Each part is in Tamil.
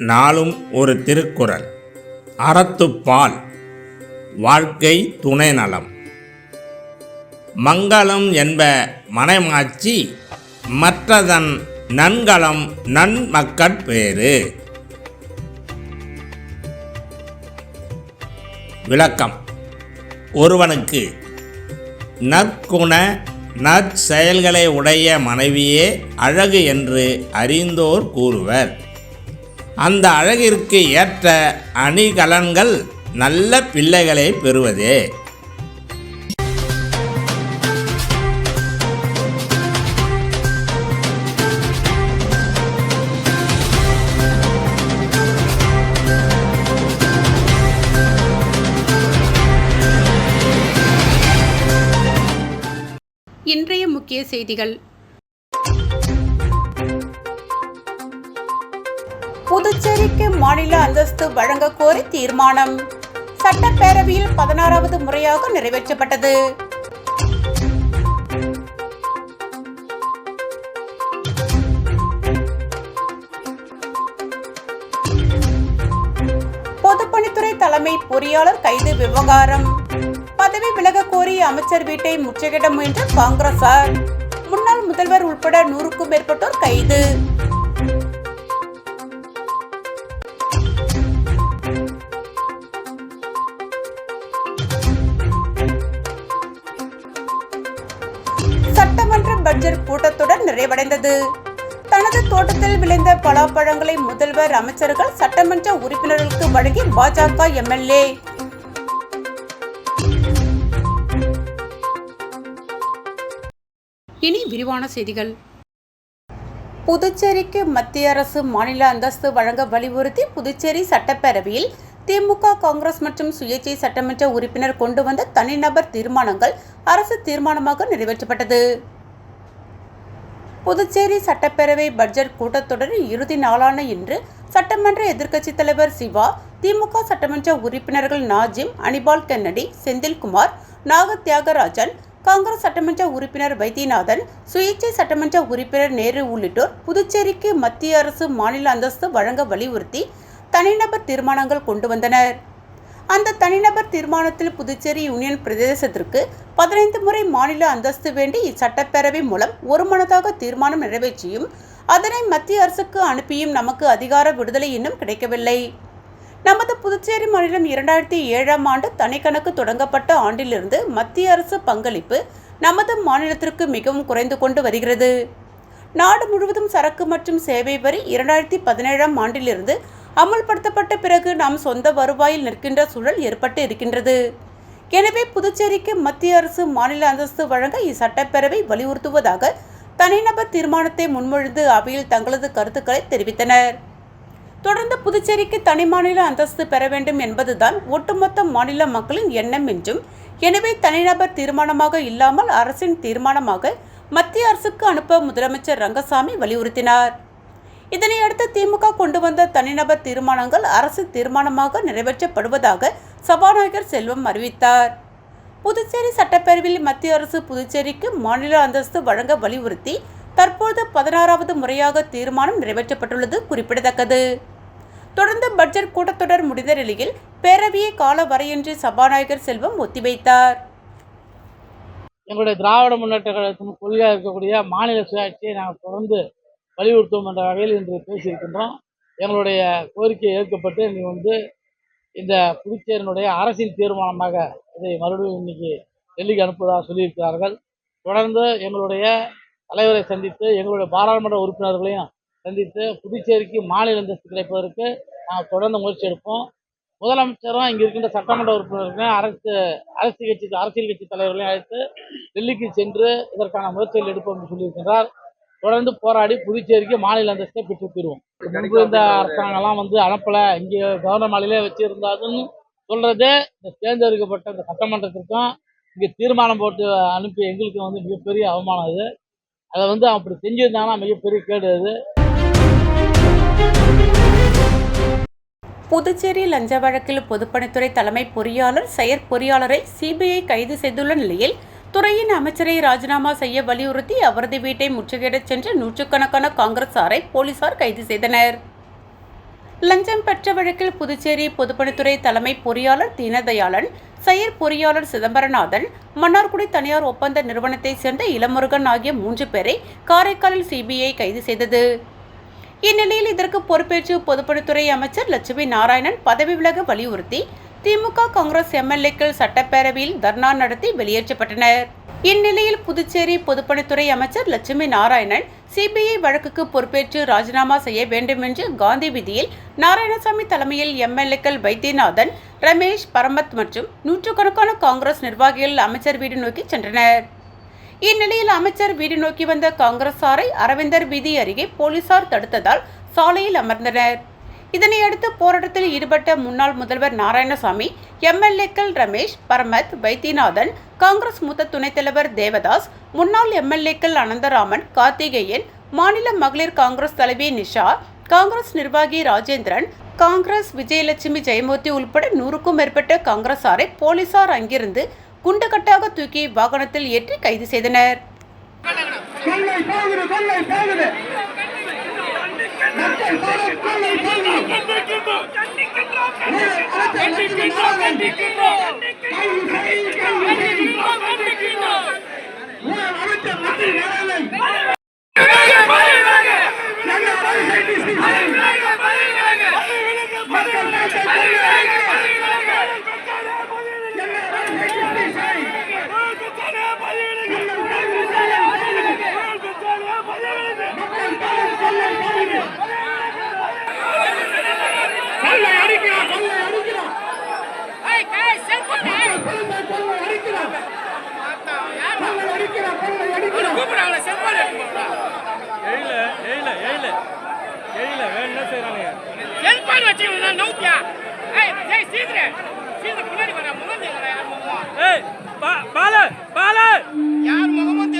நாளும் ஒரு திருக்குறள். அறத்துப்பால் வாழ்க்கை துணை நலம். மங்களம் என்ப மனைமாச்சி மற்றதன் நன்கலம் நன்மக்கட்பேறு விளக்கம். ஒருவனுக்கு நற்குண நற்செயல்களை உடைய மனைவியே அழகு என்று அறிந்தோர் கூறுவர். அந்த அழகிற்கு ஏற்ற அணிகலன்கள் நல்ல பிள்ளைகளை பெறுவதே. இன்றைய முக்கிய செய்திகள். புதுச்சேரிக்கு மாநில அந்தஸ்து வழங்க கோரி தீர்மானம். சட்டப்பேரவையில் பதினாறாவது முறையாக நிறைவேற்றப்பட்டது. பொதுப்பணித்துறை தலைமை பொறியாளர் கைது விவகாரம். பதவி விலக கோரி அமைச்சர் வீட்டை முற்றுகையிட முயன்ற காங்கிரசார். முன்னாள் முதல்வர் உட்பட நூறுக்கும் மேற்பட்டோர் கைது. நிறைவடைந்தது. தனது தோட்டத்தில் விளைந்த பலாப்பழங்களை முதல்வர் அமைச்சர்கள் சட்டமன்ற உறுப்பினர்களுக்கு வழங்கி பாஜக எம்எல்ஏ. இனி விரிவான செய்திகள். புதுச்சேரிக்கு மத்திய அரசு மாநில அந்தஸ்து வழங்க வலியுறுத்தி புதுச்சேரி சட்டப்பேரவையில் திமுக காங்கிரஸ் மற்றும் சுயேட்சை சட்டமன்ற உறுப்பினர் கொண்டு வந்த தனிநபர் தீர்மானங்கள் அரசு தீர்மானமாக நிறைவேற்றப்பட்டது. புதுச்சேரி சட்டப்பேரவை பட்ஜெட் கூட்டத்தொடரின் இறுதி நாளான இன்று சட்டமன்ற எதிர்க்கட்சித் தலைவர் சிவா திமுக சட்டமன்ற உறுப்பினர்கள் Nazim Anibal Kennedy Senthilkumar Naga Thiagarajan Congress சட்டமன்ற உறுப்பினர் வைத்தியநாதன் சுயேட்சை சட்டமன்ற உறுப்பினர் நேரு உள்ளிட்டோர் புதுச்சேரிக்கு மத்திய அரசு மாநில அந்தஸ்து வழங்க வலியுறுத்தி தனிநபர் தீர்மானங்கள் கொண்டு வந்தனர். அந்த தனிநபர் தீர்மானத்தில் புதுச்சேரி யூனியன் பிரதேசத்திற்கு பதினைந்து முறை மாநில அந்தஸ்து வேண்டி இச்சட்டப்பேரவை மூலம் ஒருமனதாக தீர்மானம் நிறைவேற்றியும் அதனை மத்திய அரசுக்கு அனுப்பியும் நமக்கு அதிகார விடுதலை இன்னும் கிடைக்கவில்லை. நமது புதுச்சேரி மாநிலம் இரண்டாயிரத்தி ஏழாம் ஆண்டு தனிக்கணக்கு தொடங்கப்பட்ட ஆண்டிலிருந்து மத்திய அரசு பங்களிப்பு நமது மாநிலத்திற்கு மிகவும் குறைந்து கொண்டு வருகிறது. நாடு முழுவதும் சரக்கு மற்றும் சேவை வரி இரண்டாயிரத்தி பதினேழாம் ஆண்டிலிருந்து அமுல்படுத்தப்பட்ட பிறகு நாம் சொந்த வருவாயில் நிற்கின்ற சூழல் ஏற்பட்டு இருக்கின்றது. எனவே புதுச்சேரிக்கு மத்திய அரசு மாநில அந்தஸ்து வழங்க இச்சட்டப்பேரவை வலியுறுத்துவதாக தனிநபர் தீர்மானத்தை முன்மொழிந்து அவையில் தங்களது கருத்துக்களை தெரிவித்தனர். தொடர்ந்து புதுச்சேரிக்கு தனி மாநில அந்தஸ்து பெற வேண்டும் என்பதுதான் ஒட்டுமொத்த மாநில மக்களின் எண்ணம் என்றும் எனவே தனிநபர் தீர்மானமாக இல்லாமல் அரசின் தீர்மானமாக மத்திய அரசுக்கு அனுப்ப முதலமைச்சர் ரங்கசாமி வலியுறுத்தினார். இதனையடுத்து திமுக கொண்டு வந்த தனிநபர் தீர்மானங்கள் அரசு தீர்மானமாக நிறைவேற்றப்படுவதாக சபாநாயகர் செல்வம் அறிவித்தார். புதுச்சேரி சட்டப்பேரவையில் மத்திய அரசு புதுச்சேரிக்கு மாநில அந்தஸ்து வழங்க வலியுறுத்தி தற்போது பதினாறாவது முறையாக தீர்மானம் நிறைவேற்றப்பட்டுள்ளது குறிப்பிடத்தக்கது. தொடர்ந்து பட்ஜெட் கூட்டத்தொடர் முடிந்த நிலையில் பேரவையை கால வரையின்றி சபாநாயகர் செல்வம் ஒத்திவைத்தார். எங்களுடைய திராவிட முன்னேற்ற கழகத்தின் கொள்கையாக இருக்கக்கூடிய மாநில சுயாட்சியை நாங்கள் தொடர்ந்து வலியுறுத்தும் என்ற வகையில் இன்று பேசியிருக்கின்றோம். எங்களுடைய கோரிக்கை ஏற்கப்பட்டு இன்றைக்கு வந்து இந்த புதுச்சேரியினுடைய அரசின் தீர்மானமாக இதை மறுபடியும் இன்னைக்கு டெல்லிக்கு அனுப்புவதாக சொல்லியிருக்கிறார்கள். தொடர்ந்து எங்களுடைய தலைவரை சந்தித்து எங்களுடைய பாராளுமன்ற உறுப்பினர்களையும் சந்தித்து புதுச்சேரிக்கு மாநில அந்தஸ்து கிடைப்பதற்கு நாங்கள் தொடர்ந்து முயற்சி எடுப்போம். முதலமைச்சரும் இங்கே இருக்கின்ற சட்டமன்ற உறுப்பினர்களையும் அரசு அரசு கட்சி அரசியல் கட்சி தலைவர்களையும் அழைத்து டெல்லிக்கு சென்று இதற்கான முயற்சிகள் எடுப்போம் என்று சொல்லியிருக்கிறார் தொடர்ந்து போராடி புதுச்சேரிக்கு மாநில அந்தஸ்தை பெற்றுத் தருவோம். முன்பு இந்த அரசாங்கம்லாம் வந்து அனுப்பலை. இங்கே கவர்னர் மாநிலே வச்சிருந்தாதுன்னு சொல்றதே இந்த தேர்ந்தெடுக்கப்பட்ட இந்த சட்டமன்றத்திற்கும் இங்கே தீர்மானம் போட்டு அனுப்பி எங்களுக்கு வந்து மிகப்பெரிய அவமானம் அது. அதை வந்து அப்படி செஞ்சிருந்தாங்கன்னா மிகப்பெரிய கேடு அது. புதுச்சேரி லஞ்ச வழக்கில் பொதுப்பணித்துறை தலைமை பொறியாளர் செயற்பொறியாளரை சிபிஐ கைது செய்துள்ள நிலையில் துறையின் அமைச்சரை ராஜினாமா செய்ய வலியுறுத்தி அவரது வீட்டை முற்றுகையிடச் சென்ற நூற்றுக்கணக்கான காங்கிரசாரை போலீசார் கைது செய்தனர். லஞ்சம் பெற்ற வழக்கில் புதுச்சேரி பொதுப்பணித்துறை தலைமை பொறியாளர் தீனதயாளன் செயற் பொறியாளர் சிதம்பரநாதன் மன்னார்குடி தனியார் ஒப்பந்த நிறுவனத்தைச் சேர்ந்த இளமுருகன் ஆகிய மூன்று பேரை காரைக்காலில் சிபிஐ கைது செய்தது. இந்நிலையில் இதற்கு பொறுப்பேற்று பொதுப்பணித்துறை அமைச்சர் லட்சுமி நாராயணன் பதவி விலக வலியுறுத்தி திமுக காங்கிரஸ் எம்எல்ஏக்கள் சட்டப்பேரவையில் தர்ணா நடத்தி வெளியேற்றப்பட்டனர். இந்நிலையில் புதுச்சேரி பொதுப்பணித்துறை அமைச்சர் லட்சுமி நாராயணன் சிபிஐ வழக்குக்கு பொறுப்பேற்று ராஜினாமா செய்ய வேண்டும் என்று காந்தி வீதியில் நாராயணசாமி தலைமையில் எம்எல்ஏக்கள் வைத்தியநாதன் ரமேஷ் பரமத் மற்றும் நூற்றுக்கணக்கான காங்கிரஸ் நிர்வாகிகள் அமைச்சர் வீடு நோக்கி சென்றனர். இந்நிலையில் அமைச்சர் வீடு நோக்கி வந்த காங்கிரசாரை அரவிந்தர் வீதி அருகே போலீசார் தடுத்ததால் சாலையில் அமர்ந்தனர். இதனையடுத்து போராட்டத்தில் ஈடுபட்ட முன்னாள் முதல்வர் நாராயணசாமி எம்எல்ஏக்கள் ரமேஷ் பரமத் வைத்தியநாதன் காங்கிரஸ் மூத்த துணைத் தலைவர் தேவதாஸ் முன்னாள் எம்எல்ஏக்கள் அனந்தராமன் கார்த்திகேயன் மாநில மகளிர் காங்கிரஸ் தலைவி நிஷா காங்கிரஸ் நிர்வாகி ராஜேந்திரன் காங்கிரஸ் விஜயலட்சுமி ஜெயமூர்த்தி உள்பட நூறுக்கும் மேற்பட்ட காங்கிரசாரை போலீசார் அங்கிருந்து குண்டுகட்டாக தூக்கி வாகனத்தில் ஏற்றி கைது செய்தனர். கொள்ளை போகுது கொள்ளை போகுது. மக்கள் போராட்டம் கொள்ளை போகுது ஊழல் அரசை லட்சுமி பாலு பாலு. யார் முகமும்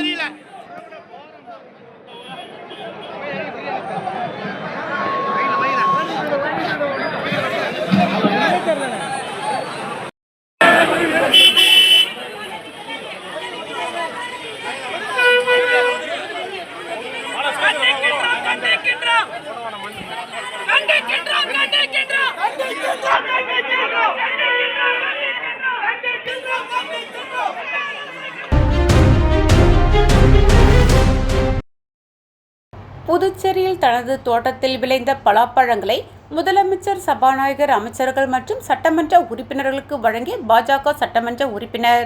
புதுச்சேரியில் தனது தோட்டத்தில் விளைந்த பலாப்பழங்களை முதலமைச்சர் சபாநாயகர் அமைச்சர்கள் மற்றும் சட்டமன்ற உறுப்பினர்களுக்கு வழங்கிய பாஜக சட்டமன்ற உறுப்பினர்.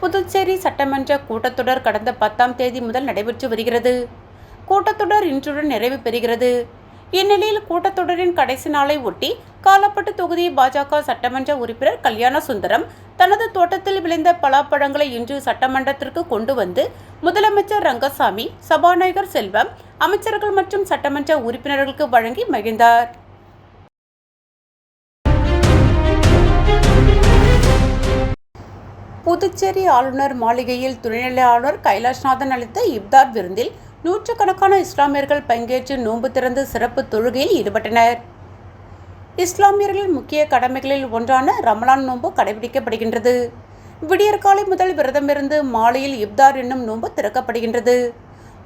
புதுச்சேரி சட்டமன்ற கூட்டத்தொடர் கடந்த பத்தாம் தேதி முதல் நடைபெற்று வருகிறது. கூட்டத்தொடர் இன்றுடன் நிறைவு பெறுகிறது. இந்நிலையில் கூட்டத்தொடரின் கடைசி நாளை ஒட்டி காலப்பட்டு தொகுதி பாஜக சட்டமன்ற உறுப்பினர் கல்யாண சுந்தரம் தனது தோட்டத்தில் விளைந்த பலாப்பழங்களை இன்று சட்டமன்றத்திற்கு கொண்டு வந்து முதலமைச்சர் ரங்கசாமி சபாநாயகர் செல்வம் அமைச்சர்கள் மற்றும் சட்டமன்ற உறுப்பினர்களுக்கு வழங்கி மகிழ்ந்தார். புதுச்சேரி ஆளுநர் மாளிகையில் துணைநிலை ஆளுநர் கைலாஷ்நாதன் அளித்த இப்தார் விருந்தில் நூற்றுக்கணக்கான இஸ்லாமியர்கள் பங்கேற்று நோன்பு திறந்து சிறப்பு தொழுகையில் ஈடுபட்டனர். இஸ்லாமியர்களின் முக்கிய கடமைகளில் ஒன்றான ரமலான் நோன்பு கடைபிடிக்கப்படுகின்றது. விடியற்காலை முதல் விரதமிருந்து மாலையில் இப்தார் என்னும் நோன்பு திறக்கப்படுகின்றது.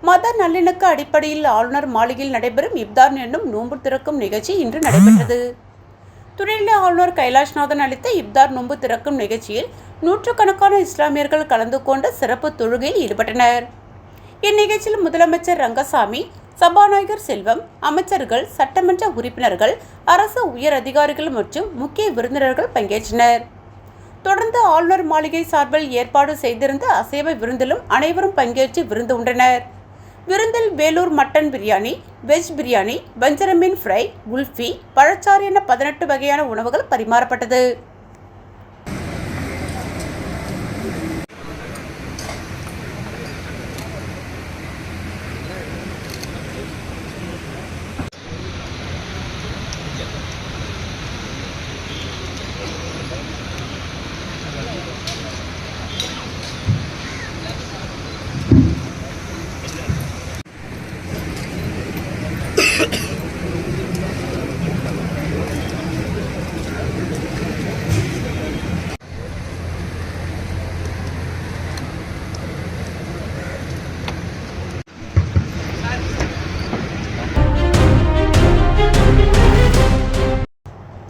மத நல்லிணக்க அடிப்படையில் ஆளுநர் மாளிகையில் நடைபெறும் இப்தார் என்னும் நோன்பு திறக்கும் நிகழ்ச்சி இன்று நடைபெற்றது. துணைநிலை ஆளுநர் கைலாஷ்நாதன் அளித்த இப்தார் நோன்பு திறக்கும் நிகழ்ச்சியில் நூற்றுக்கணக்கான இஸ்லாமியர்கள் கலந்து கொண்டு சிறப்பு தொழுகையில் ஈடுபட்டனர். இந்நிகழ்ச்சியில் முதலமைச்சர் ரங்கசாமி சபாநாயகர் செல்வம் அமைச்சர்கள் சட்டமன்ற உறுப்பினர்கள் அரசு உயர் அதிகாரிகள் மற்றும் முக்கிய விருந்தினர்கள் பங்கேற்றனர். தொடர்ந்து ஆளுநர் மாளிகை சார்பில் ஏற்பாடு செய்திருந்த அசைவ விருந்திலும் அனைவரும் பங்கேற்று விருந்து உண்டனர். விருந்தில் வேலூர் மட்டன் பிரியாணி வெஜ் பிரியாணி வஞ்சரமீன் ஃப்ரை குல்ஃபி பழச்சாறு என பதினெட்டு வகையான உணவுகள் பரிமாறப்பட்டது.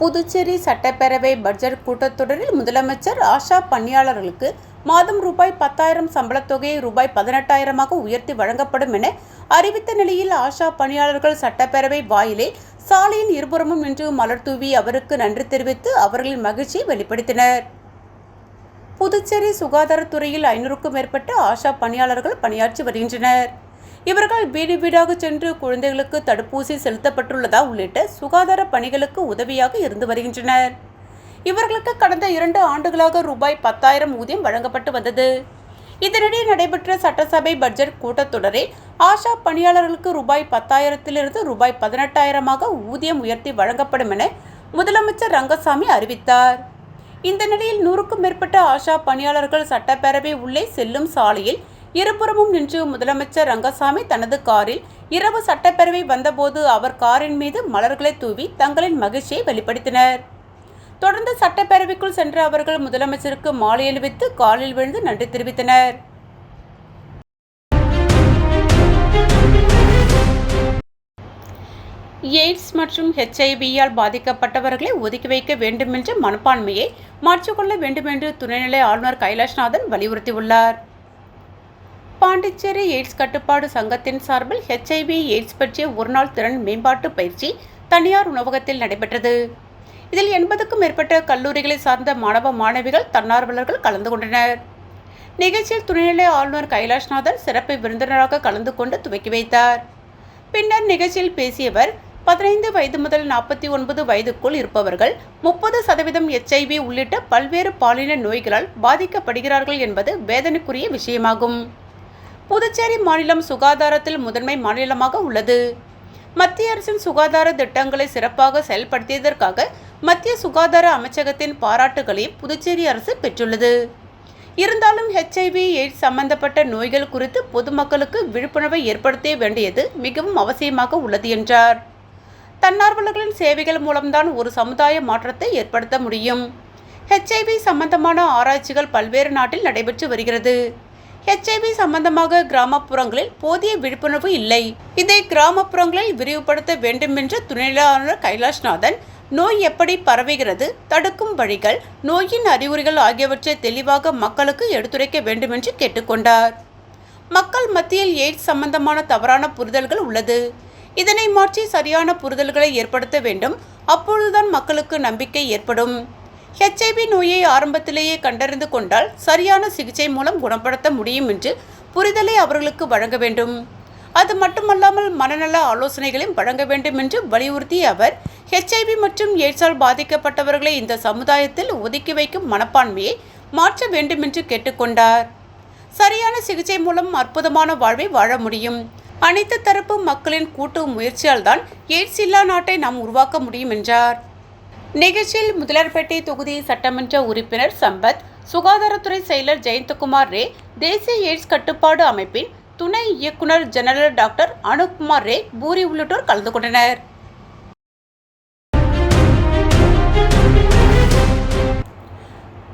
புதுச்சேரி சட்டப்பேரவை பட்ஜெட் கூட்டத்தொடரில் முதலமைச்சர் ஆஷா பணியாளர்களுக்கு மாதம் ரூபாய் பத்தாயிரம் சம்பளத் தொகையை ரூபாய் பதினெட்டாயிரமாக உயர்த்தி வழங்கப்படும் என அறிவித்த நிலையில் ஆஷா பணியாளர்கள் சட்டப்பேரவை வாயிலே சாலையின் இருபுறமும் நின்று மலர் தூவி அவருக்கு நன்றி தெரிவித்து அவர்களின் மகிழ்ச்சியை வெளிப்படுத்தினர். புதுச்சேரி சுகாதாரத்துறையில் ஐநூறுக்கும் மேற்பட்ட ஆஷா பணியாளர்கள் பணியாற்றி வருகின்றனர். இவர்கள் வீடு வீடாக சென்று குழந்தைகளுக்கு தடுப்பூசி செலுத்தப்பட்டுள்ளதா உள்ளிட்ட சுகாதார பணிகளுக்கு உதவியாக இருந்து வருகின்றனர். இவர்களுக்கு கடந்த இரண்டு ஆண்டுகளாக ரூபாய் பத்தாயிரம் ஊதியம் வழங்கப்பட்டு வந்தது. இதனிடையே நடைபெற்ற சட்டசபை பட்ஜெட் கூட்டத்தொடரில் ஆஷா பணியாளர்களுக்கு ரூபாய் பத்தாயிரத்திலிருந்து ரூபாய் பதினெட்டாயிரமாக ஊதியம் உயர்த்தி வழங்கப்படும் என முதலமைச்சர் ரங்கசாமி அறிவித்தார். இந்த நிலையில் நூறுக்கும் மேற்பட்ட ஆஷா பணியாளர்கள் சட்டப்பேரவை உள்ளே செல்லும் சாலையில் இருபுறமும் நின்று முதலமைச்சர் ரங்கசாமி தனது காரில் இரவு சட்டப்பேரவை வந்தபோது அவர் காரின் மீது மலர்களை தூவி தங்களின் மகிழ்ச்சியை வெளிப்படுத்தினர். தொடர்ந்து சட்டப்பேரவைக்குள் சென்ற அவர்கள் முதலமைச்சருக்கு மாலை அணிவித்து காலில் விழுந்து நன்றி தெரிவித்தனர். எய்ட்ஸ் மற்றும் ஹெச்ஐவியால் பாதிக்கப்பட்டவர்களை ஒதுக்கி வைக்க வேண்டுமென்ற மனப்பான்மையை மாற்றிக்கொள்ள வேண்டுமென்று துணைநிலை ஆளுநர் கைலாஷ்நாதன் வலியுறுத்தியுள்ளார். பாண்டிச்சேரி எய்ட்ஸ் கட்டுப்பாடு சங்கத்தின் சார்பில் ஹெச்ஐவி எய்ட்ஸ் பற்றிய ஒருநாள் திறன் மேம்பாட்டு பயிற்சி தனியார் உணவகத்தில் நடைபெற்றது. இதில் எண்பதுக்கும் மேற்பட்ட கல்லூரிகளை சார்ந்த மாணவ மாணவிகள் தன்னார்வலர்கள் கலந்து கொண்டனர். நிகழ்ச்சியில் துணைநிலை ஆளுநர் கைலாஷ்நாதன் சிறப்பு விருந்தினராக கலந்து கொண்டு துவக்கி வைத்தார். பின்னர் நிகழ்ச்சியில் பேசியவர் பதினைந்து வயது முதல் நாற்பத்தி ஒன்பது வயதுக்குள் இருப்பவர்கள் முப்பது சதவீதம் எச்ஐவி உள்ளிட்ட பல்வேறு பாலின நோய்களால் பாதிக்கப்படுகிறார்கள் என்பது வேதனைக்குரிய விஷயமாகும். புதுச்சேரி மாநிலம் சுகாதாரத்தில் முதன்மை மாநிலமாக உள்ளது. மத்திய அரசின் சுகாதார திட்டங்களை சிறப்பாக செயல்படுத்தியதற்காக மத்திய சுகாதார அமைச்சகத்தின் பாராட்டுகளையும் புதுச்சேரி அரசு பெற்றுள்ளது. இருந்தாலும் ஹெச்ஐவி எய்ட்ஸ் சம்பந்தப்பட்ட நோய்கள் குறித்து பொதுமக்களுக்கு விழிப்புணர்வை ஏற்படுத்த வேண்டியது மிகவும் அவசியமாக உள்ளது என்றார். தன்னார்வலர்களின் சேவைகள் மூலம்தான் ஒரு சமுதாய மாற்றத்தை ஏற்படுத்த முடியும். ஹெச்ஐவி சம்பந்தமான ஆராய்ச்சிகள் பல்வேறு நாட்டில் நடைபெற்று வருகிறது. ஹெச்ஐவி சம்பந்தமாக கிராமப்புறங்களில் போதிய விழிப்புணர்வு இல்லை. இதை கிராமப்புறங்களில் விரிவுபடுத்த வேண்டும் என்ற துணைநிலை ஆளுநர் கைலாஷ்நாதன் நோய் எப்படி பரவுகிறது தடுக்கும் வழிகள் நோயின் அறிகுறிகள் ஆகியவற்றை தெளிவாக மக்களுக்கு எடுத்துரைக்க வேண்டும் என்று கேட்டுக்கொண்டார் மக்கள் மத்தியில் எய்ட்ஸ் சம்பந்தமான தவறான புரிதல்கள் உள்ளது. இதனை மாற்றி சரியான புரிதல்களை ஏற்படுத்த வேண்டும். அப்பொழுதுதான் மக்களுக்கு நம்பிக்கை ஏற்படும். ஹெச்ஐவி நோயை ஆரம்பத்திலேயே கண்டறிந்து கொண்டால் சரியான சிகிச்சை மூலம் குணப்படுத்த முடியும் என்று புரிதலை அவர்களுக்கு வழங்க வேண்டும். அது மட்டுமல்லாமல் மனநல ஆலோசனைகளையும் வழங்க வேண்டும் என்று வலியுறுத்திய அவர் ஹெச்ஐவி மற்றும் எய்ட்ஸால் பாதிக்கப்பட்டவர்களை இந்த சமுதாயத்தில் ஒதுக்கி வைக்கும் மனப்பான்மையை மாற்ற வேண்டும் என்று கேட்டுக்கொண்டார் சரியான சிகிச்சை மூலம் அற்புதமான வாழ்வை வாழ முடியும். அனைத்து தரப்பு மக்களின் கூட்டு முயற்சியால் தான் எய்ட்ஸ் இல்லா நாட்டை நாம் உருவாக்க முடியும் என்றார். நிகழ்ச்சியில் முதலர்பேட்டை தொகுதி சட்டமன்ற உறுப்பினர் சம்பத் சுகாதாரத்துறை செயலர் ஜெயந்தகுமார் ரே தேசிய எய்ட்ஸ் கட்டுப்பாடு அமைப்பின் துணை இயக்குனர் ஜெனரல் டாக்டர் அனுப்குமார் ரே பூரி உள்ளிட்டோர் கலந்து கொண்டனர்.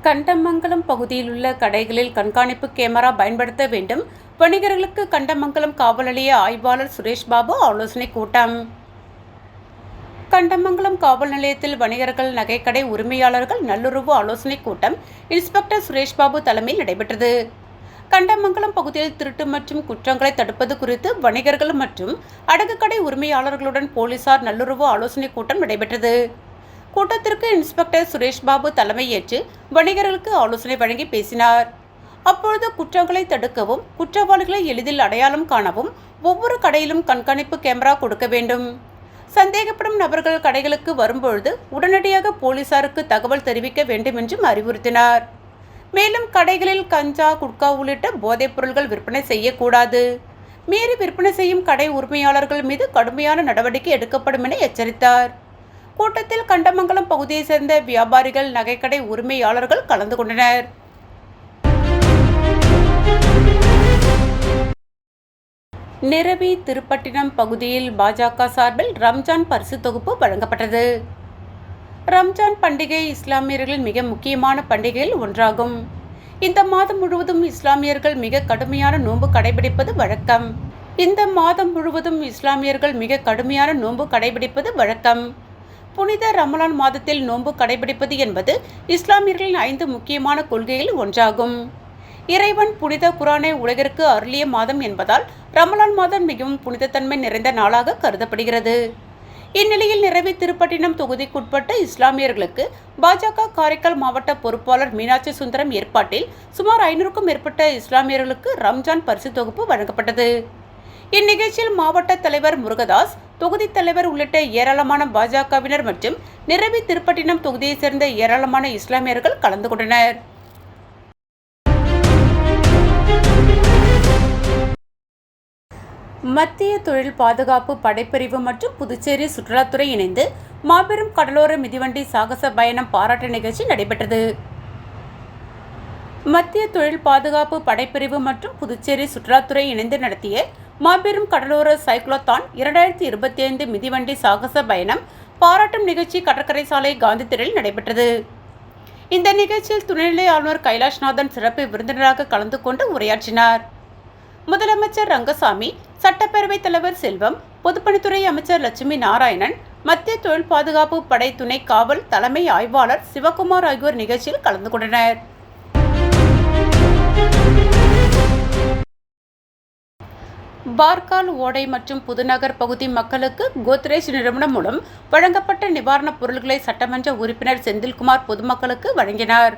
கண்டமங்கலம் பகுதியில் உள்ள கடைகளில் கண்காணிப்பு கேமரா பயன்படுத்த வேண்டும். வணிகர்களுக்கு கண்டமங்கலம் காவல் நிலைய ஆய்வாளர் சுரேஷ் பாபு ஆலோசனை கூட்டம். கண்டமங்கலம் காவல் நிலையத்தில் வணிகர்கள் நகைக்கடை உரிமையாளர்கள் நல்லுறவு ஆலோசனை கூட்டம் இன்ஸ்பெக்டர் சுரேஷ் பாபு தலைமையில் நடைபெற்றது. கண்டமங்கலம் பகுதியில் திருட்டு மற்றும் குற்றங்களை தடுப்பது குறித்து வணிகர்கள் மற்றும் அடகுக்கடை உரிமையாளர்களுடன் போலீசார் நல்லுறவு ஆலோசனை கூட்டம் நடைபெற்றது. கூட்டத்திற்கு இன்ஸ்பெக்டர் சுரேஷ் பாபு தலைமையேற்று வணிகர்களுக்கு ஆலோசனை வழங்கி பேசினார். அப்பொழுது குற்றங்களை தடுக்கவும் குற்றவாளிகளை எளிதில் அடையாளம் காணவும் ஒவ்வொரு கடையிலும் கண்காணிப்பு கேமரா கொடுக்க வேண்டும். சந்தேகப்படும் நபர்கள் கடைகளுக்கு வரும்பொழுது உடனடியாக போலீசாருக்கு தகவல் தெரிவிக்க வேண்டும் என்றும் அறிவுறுத்தினார். மேலும் கடைகளில் கஞ்சா குட்கா உள்ளிட்ட போதைப் பொருட்கள் விற்பனை செய்யக்கூடாது. மீறி விற்பனை செய்யும் கடை உரிமையாளர்கள் மீது கடுமையான நடவடிக்கை எடுக்கப்படும் என எச்சரித்தார். கூட்டத்தில் கண்டமங்கலம் பகுதியைச் சேர்ந்த வியாபாரிகள் நகைக்கடை உரிமையாளர்கள் கலந்து கொண்டனர். நிரவி திருப்பட்டினம் பகுதியில் பாஜக சார்பில் ரம்ஜான் பரிசு தொகுப்பு வழங்கப்பட்டது. ரம்ஜான் பண்டிகை இஸ்லாமியர்களின் மிக முக்கியமான பண்டிகையில் ஒன்றாகும். இந்த மாதம் முழுவதும் இஸ்லாமியர்கள் மிக கடுமையான நோன்பு கடைபிடிப்பது வழக்கம். இந்த மாதம் முழுவதும் இஸ்லாமியர்கள் மிக கடுமையான நோன்பு கடைபிடிப்பது வழக்கம். புனித ரமலான் மாதத்தில் நோன்பு கடைபிடிப்பது என்பது இஸ்லாமியர்களின் ஐந்து முக்கியமான கொள்கையில் ஒன்றாகும். இறைவன் புனித குரானை உலகிற்கு அருளிய மாதம் என்பதால் ரமலான் மாதம் மிகவும் புனிதத்தன்மை நிறைந்த நாளாக கருதப்படுகிறது. இந்நிலையில் நிறைவு திருப்பட்டினம் தொகுதிக்குட்பட்ட இஸ்லாமியர்களுக்கு பாஜக காரைக்கால் மாவட்ட பொறுப்பாளர் மீனாட்சி சுந்தரம் ஏற்பாட்டில் சுமார் ஐநூறுக்கும் மேற்பட்ட இஸ்லாமியர்களுக்கு ரம்ஜான் பரிசு தொகுப்பு வழங்கப்பட்டது. இந்நிகழ்ச்சியில் மாவட்ட தலைவர் முருகதாஸ் தொகுதி தலைவர் உள்ளிட்ட ஏராளமான பாஜகவினர் மற்றும் நிரவி திருப்பட்டினம் தொகுதியைச் சேர்ந்த ஏராளமான இஸ்லாமியர்கள் கலந்து கொண்டனர். மத்திய தொழில் பாதுகாப்பு படைப்பிரிவு மற்றும் புதுச்சேரி சுற்றுலாத்துறை இணைந்து மாபெரும் கடலோர மிதிவண்டி சாகச பயணம் பாராட்டு நிகழ்ச்சி நடைபெற்றது. மத்திய தொழில் பாதுகாப்பு படைப்பிரிவு மற்றும் புதுச்சேரி சுற்றுலாத்துறை இணைந்து நடத்திய மாபெரும் கடலோர சைக்ளோத்தான் இரண்டாயிரத்தி இருபத்தி ஐந்து மிதிவண்டி சாகச பயணம் பாராட்டும் நிகழ்ச்சி கடற்கரை சாலை காந்தி திடலில் நடைபெற்றது. இந்த நிகழ்ச்சியில் துணைநிலை ஆளுநர் கைலாஷ்நாதன் சிறப்பு விருந்தினராக கலந்து கொண்டு உரையாற்றினார். முதலமைச்சர் ரங்கசாமி சட்டப்பேரவைத் தலைவர் செல்வம் பொதுப்பணித்துறை அமைச்சர் லட்சுமி நாராயணன் மத்திய தொழில் பாதுகாப்பு படை துணை காவல் தலைமை ஆய்வாளர் சிவகுமார் ஆகியோர் நிகழ்ச்சியில் கலந்து கொண்டனர். பார்கால் ஓடை மற்றும் புதுநகர் பகுதி மக்களுக்கு கோத்ரேஜ் நிறுவனம் மூலம் வழங்கப்பட்ட நிவாரணப் பொருட்களை சட்டமன்ற உறுப்பினர் செந்தில்குமார் பொதுமக்களுக்கு வழங்கினார்.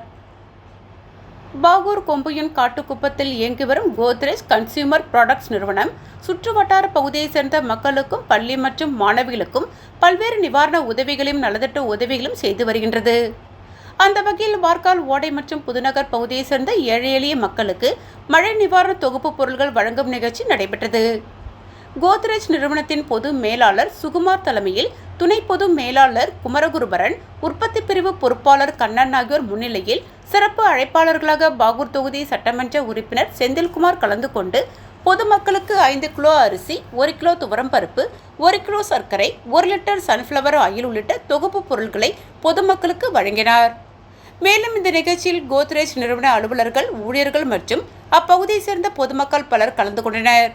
பாகூர் கொம்புயன் காட்டுக்குப்பத்தில் இயங்கி வரும் கோத்ரேஜ் கன்சியூமர் ப்ராடக்ட்ஸ் நிறுவனம் சுற்றுவட்டார பகுதியைச் சேர்ந்த மக்களுக்கும் பள்ளி மற்றும் மாணவிகளுக்கும் பல்வேறு நிவாரண உதவிகளையும் நலத்திட்ட உதவிகளும் செய்து வருகின்றது. அந்த வகையில் வார்கால் ஓடை மற்றும் புதுநகர் பகுதியைச் சேர்ந்த ஏழை எளிய மக்களுக்கு மழை நிவாரண தொகுப்பு பொருட்கள் வழங்கும் நிகழ்ச்சி நடைபெற்றது. கோத்ரேஜ் நிறுவனத்தின் பொது மேலாளர் சுகுமார் தலைமையில் துணை பொது மேலாளர் குமரகுருபரன் உற்பத்தி பிரிவு பொறுப்பாளர் கண்ணன் ஆகியோர் முன்னிலையில் சிறப்பு அழைப்பாளர்களாக பாகூர் தொகுதி சட்டமன்ற உறுப்பினர் செந்தில்குமார் கலந்து கொண்டு பொதுமக்களுக்கு ஐந்து கிலோ அரிசி ஒரு கிலோ துவரம் பருப்பு ஒரு கிலோ சர்க்கரை ஒரு லிட்டர் சன்ஃப்ளவர் ஆயில் உள்ளிட்ட தொகுப்பு பொருட்களை பொதுமக்களுக்கு வழங்கினார். மேலும் இந்த நிகழ்ச்சியில் கோத்ரேஜ் நிறுவன அலுவலர்கள் ஊழியர்கள் மற்றும் அப்பகுதியைச் சேர்ந்த பொதுமக்கள் பலர் கலந்து கொண்டனர்.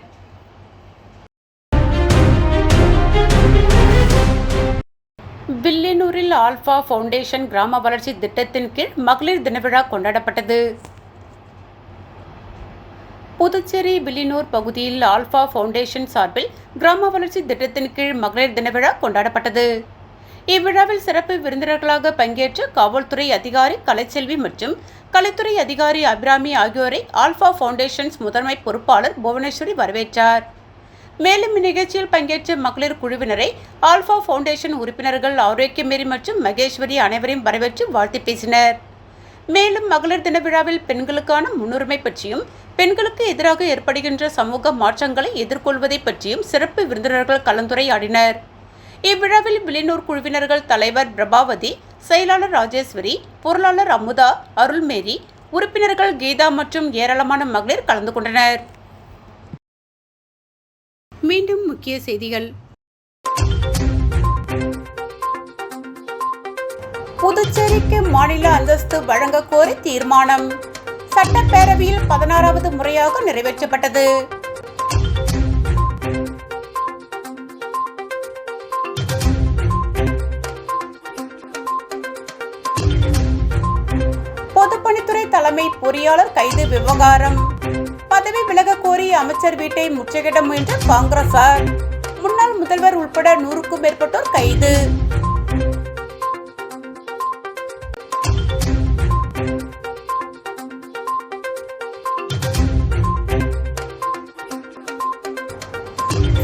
வில்லியனூரில் ஆல்ஃபா ஃபவுண்டேஷன் கிராம வளர்ச்சி திட்டத்தின் கீழ் மகளிர் தின விழா கொண்டாடப்பட்டது. புதுச்சேரி வில்லியனூர் பகுதியில் ஆல்ஃபா ஃபவுண்டேஷன் சார்பில் கிராம வளர்ச்சி திட்டத்தின் கீழ் மகளிர் தின விழா கொண்டாடப்பட்டது. இவ்விழாவில் சிறப்பு விருந்தினர்களாக பங்கேற்ற காவல்துறை அதிகாரி கலைச்செல்வி மற்றும் கலைத்துறை அதிகாரி அபிராமி ஆகியோரை ஆல்ஃபா ஃபவுண்டேஷன்ஸ் முதன்மை பொறுப்பாளர் புவனேஸ்வரி வரவேற்றார். மேலும் இந்நிகழ்ச்சியில் பங்கேற்ற மகளிர் குழுவினரை ஆல்ஃபா ஃபவுண்டேஷன் உறுப்பினர்கள் ஆரோக்கியமேரி மற்றும் மகேஸ்வரி அனைவரையும் வரவேற்று வாழ்த்து பேசினர். மேலும் மகளிர் தின விழாவில் பெண்களுக்கான முன்னுரிமை பற்றியும் பெண்களுக்கு எதிராக ஏற்படுகின்ற சமூக மாற்றங்களை எதிர்கொள்வதை பற்றியும் சிறப்பு விருந்தினர்கள் கலந்துரையாடினர். இவ்விழாவில் வில்லியனூர் குழுவினர்கள் தலைவர் பிரபாவதி செயலாளர் ராஜேஸ்வரி பொருளாளர் அமுதா அருள்மேரி உறுப்பினர்கள் கீதா மற்றும் ஏராளமான மகளிர் கலந்து கொண்டனர். மீண்டும் முக்கிய செய்திகள். புதுச்சேரிக்கு மாநில அந்தஸ்து வழங்க கோரி தீர்மானம். சட்டப்பேரவையில் பதினாறாவது முறையாக நிறைவேற்றப்பட்டது. பொதுப்பணித்துறை தலைமை பொறியாளர் கைது விவகாரம். பதவி விலக கோரி அமைச்சர் வீட்டை முற்றுகையிட முயன்ற காங்கிரசார் முன்னாள் முதல்வர் உட்பட நூறுக்கும் மேற்பட்டோர் கைது.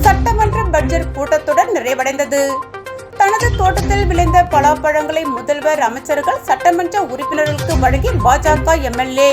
சட்டமன்ற பட்ஜெட் கூட்டத்துடன் நிறைவடைந்தது. தனது தோட்டத்தில் விளைந்த பலாப்பழங்களை முதல்வர் அமைச்சர்கள் சட்டமன்ற உறுப்பினர்களுக்கு வழங்கி பாஜக எம்எல்ஏ